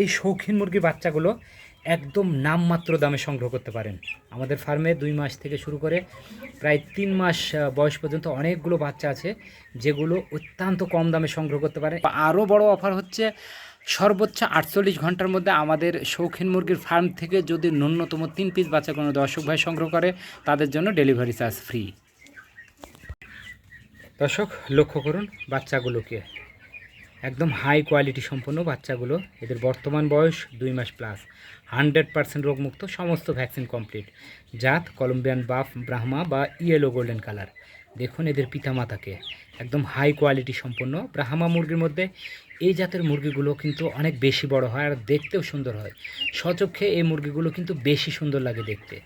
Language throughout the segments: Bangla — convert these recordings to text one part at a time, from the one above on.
এই শৌখিন মুরগির বাচ্চাগুলো একদম নামমাত্র দামে সংগ্রহ করতে পারেন। আমাদের ফার্মে দুই মাস থেকে শুরু করে প্রায় তিন মাস বয়স পর্যন্ত অনেকগুলো বাচ্চা আছে, যেগুলো অত্যন্ত কম দামে সংগ্রহ করতে পারেন। আরও বড় অফার হচ্ছে সর্বোচ্চ আটচল্লিশ ঘণ্টার মধ্যে আমাদের শৌখিন মুরগির ফার্ম থেকে যদি ন্যূনতম তিন পিস বাচ্চা কোনো দর্শক ভাই সংগ্রহ করে, তাদের জন্য ডেলিভারি চার্জ ফ্রি। দর্শক, লক্ষ্য করুন বাচ্চাগুলোকে। একদম হাই কোয়ালিটি সম্পন্ন বাচ্চাগুলো, এদের বর্তমান বয়স দুই মাস প্লাস হান্ড্রেড পার্সেন্ট রোগমুক্ত, সমস্ত ভ্যাকসিন কমপ্লিট জাত কলম্বিয়ান বাফ ব্রাহ্মা বা ইয়েলো গোল্ডেন কালার দেখুন এদের পিতামাতাকে। একদম হাই কোয়ালিটি সম্পন্ন। ব্রাহ্মা মুরগির মধ্যে এই জাতের মুরগিগুলো কিন্তু অনেক বেশি বড় হয় আর দেখতেও সুন্দর হয়। সচক্ষে এই মুরগিগুলো কিন্তু বেশি সুন্দর লাগে দেখতে।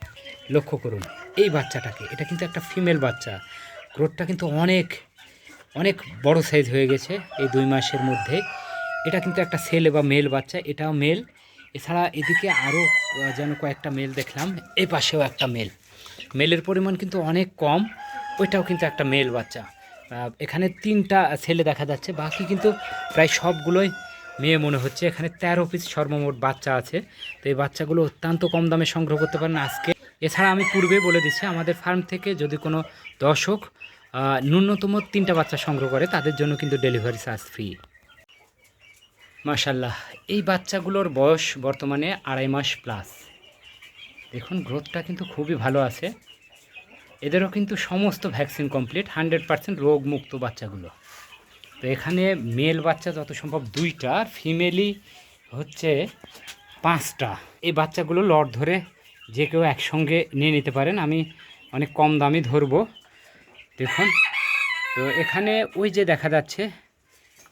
লক্ষ্য করুন, এই বাচ্চাটাকে, এটা কিন্তু একটা ফিমেল বাচ্চা। গ্রোথটা কিন্তু অনেক অনেক বড় সাইজ হয়ে গেছে এই দুই মাসের মধ্যে। এটা কিন্তু একটা ছেলে বা মেল বাচ্চা, এটাও মেল এছাড়া এদিকে আরও যেন কয়েকটা মেল দেখলাম এই পাশেও একটা মেল মেলের পরিমাণ কিন্তু অনেক কম, ওইটাও কিন্তু একটা মেল বাচ্চা। এখানে তিনটা ছেলে দেখা যাচ্ছে, বাকি কিন্তু প্রায় সবগুলোই মেয়ে মনে হচ্ছে। এখানে তেরো পিস সর্বমোট বাচ্চা আছে। তো এই বাচ্চাগুলো অত্যন্ত কম দামে সংগ্রহ করতে পারেন আজকে। এছাড়া আমি পূর্বে বলে দিচ্ছি, আমাদের ফার্ম থেকে যদি কোনো দর্শক ন্যূনতম তিনটা বাচ্চা সংগ্রহ করে, তাদের জন্য কিন্তু ডেলিভারি চার্জ ফ্রি মাশাল্লাহ এই বাচ্চাগুলোর বয়স বর্তমানে আড়াই মাস প্লাস দেখুন গ্রোথটা কিন্তু খুবই ভালো আছে। এদেরও কিন্তু সমস্ত ভ্যাকসিন কমপ্লিট হান্ড্রেড পার্সেন্ট রোগমুক্ত বাচ্চাগুলো। তো এখানে মেল বাচ্চা যত সম্ভব দুইটা ফিমেলি হচ্ছে পাঁচটা। এই বাচ্চাগুলো লট ধরে যে কেউ একসঙ্গে নিয়ে নিতে পারেন, আমি অনেক কম দামে ধরবো। দেখুন, তো এখানে ওই যে দেখা যাচ্ছে,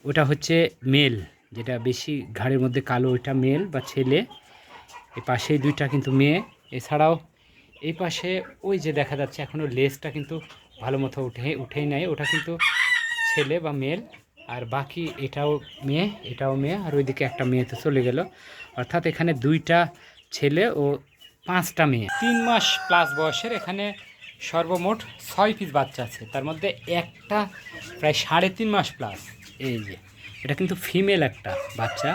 ওটা হচ্ছে মেল, যেটা বেশি ঘাড়ের মধ্যে কালো, ওইটা মেল বা ছেলে। এই পাশেই দুইটা কিন্তু মেয়ে। এছাড়াও এই পাশে ওই যে দেখা যাচ্ছে এখনও লেজটা কিন্তু ভালো মতো উঠে, উঠেই নাই। ওটা কিন্তু ছেলে বা মেল, আর বাকি এটাও মেয়ে এটাও মেয়ে, আর ওইদিকে একটা মেয়ে তো চলে গেল। অর্থাৎ এখানে দুইটা ছেলে ও পাঁচটা মেয়ে। তিন মাস প্লাস বয়সের এখানে সর্বমোট ছয় পিস বাচ্চা আছে। তার মধ্যে একটা প্রায় সাড়ে তিন মাস প্লাস এই যে, এটা কিন্তু ফিমেল একটা বাচ্চা।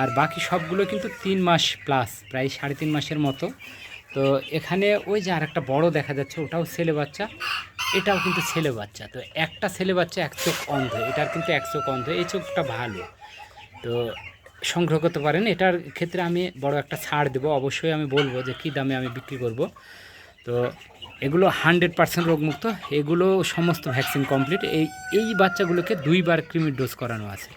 আর বাকি সবগুলো কিন্তু তিন মাস প্লাস প্রায় সাড়ে তিন মাসের মতো। তো এখানে ওই যে আর একটা বড় দেখা যাচ্ছে, ওটাও ছেলে বাচ্চা। এটাও কিন্তু ছেলে বাচ্চা। তো একটা ছেলে বাচ্চা এক চোখ অন্ধ, এটার কিন্তু এক চোখ অন্ধ, এই চোখটা ভালো। তো সংগ্রহ করতে পারেন। এটার ক্ষেত্রে আমি বড় একটা ছাড় দেবো। অবশ্যই আমি বলব যে কী দামে আমি বিক্রি করব। তো এগুলো হান্ড্রেড পার্সেন্ট রোগমুক্ত, এগুলো সমস্ত ভ্যাকসিন কমপ্লিট। এই এই বাচ্চাগুলোকে দুইবার কৃমির ডোজ করানো আছে।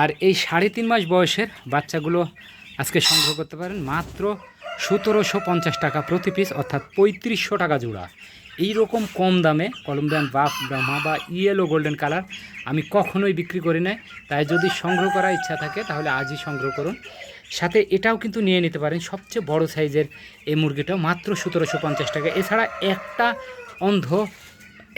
আর এই সাড়ে তিন মাস বয়সের বাচ্চাগুলো আজকে সংগ্রহ করতে পারেন মাত্র সতেরোশো পঞ্চাশ টাকা প্রতি পিস, অর্থাৎ পঁয়ত্রিশশো টাকা জোড়া। এই রকম কম দামে কলম্বিয়ান বাফ, ব্রাহ্মা বা ইয়েলো গোল্ডেন কালার আমি কখনোই বিক্রি করি না তাই যদি সংগ্রহ করার ইচ্ছা থাকে, তাহলে আজই সংগ্রহ করুন। সাথে এটাও কিন্তু নিয়ে নিতে পারেন সবচেয়ে বড় সাইজের এই মুরগিটাও মাত্র সতেরোশো পঞ্চাশ টাকা। এছাড়া একটা অন্ধ,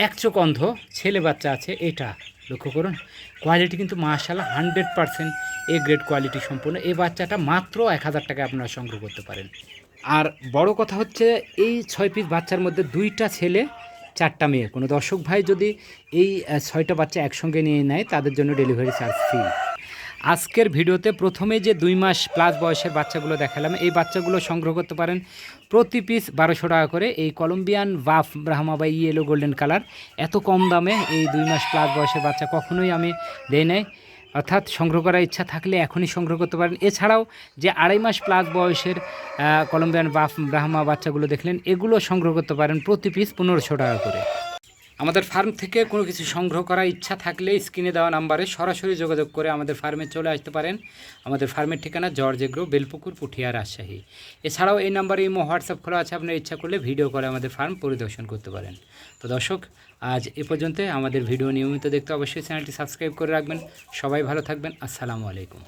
এক চোখ অন্ধ ছেলে বাচ্চা আছে, এটা লক্ষ্য করুন। কোয়ালিটি কিন্তু martial hundred percent A grade quality সম্পূর্ণ এই বাচ্চাটা মাত্র এক হাজার টাকা আপনারা সংগ্রহ করতে পারেন। আর বড় কথা হচ্ছে, এই ছয় পিস বাচ্চার মধ্যে দুইটা ছেলে, চারটা মেয়ে। কোনো দর্শক ভাই যদি এই ছয়টা বাচ্চা একসঙ্গে নিয়ে নেয়, তাদের জন্য ডেলিভারি চার্জ ফ্রি। আজকের ভিডিওতে প্রথমে যে দুই মাস প্লাস বয়সের বাচ্চাগুলো দেখালাম, এই বাচ্চাগুলো সংগ্রহ করতে পারেন প্রতি পিস বারোশো টাকা করে। এই কলম্বিয়ান বাফ ব্রাহ্মা বা ইয়েলো গোল্ডেন কালার এত কম দামে এই দুই মাস প্লাস বয়সের বাচ্চা কখনোই আমি দেই নাই। অর্থাৎ সংগ্রহ করার ইচ্ছা থাকলে এখনই সংগ্রহ করতে পারেন। এছাড়াও যে আড়াই মাস প্লাস বয়সের কলম্বিয়ান বাফ ব্রাহ্মা বাচ্চাগুলো দেখলেন, এগুলো সংগ্রহ করতে পারেন প্রতি পিস পনেরোশো টাকা করে। আমাদের ফার্ম থেকে কোনো কিছু সংগ্রহ করার ইচ্ছা থাকলে স্ক্রিনে দেওয়া নাম্বারে সরাসরি যোগাযোগ করে আমাদের ফার্মে চলে আসতে পারেন। আমাদের ফার্মের ঠিকানা জর্জ এগ্রো বেলপুকুর, পুঠিয়া, রাজশাহী। এছাড়াও এই নাম্বারে ইমো, হোয়াটসঅ্যাপ খোলা আছে, আপনার ইচ্ছা করলে ভিডিও করে আমাদের ফার্ম পরিদর্শন করতে পারেন। তো দর্শক, আজ এ পর্যন্ত আমাদের ভিডিও নিয়মিত দেখতে অবশ্যই চ্যানেলটি সাবস্ক্রাইব করে রাখবেন। সবাই ভালো থাকবেন। আসসালামু আলাইকুম।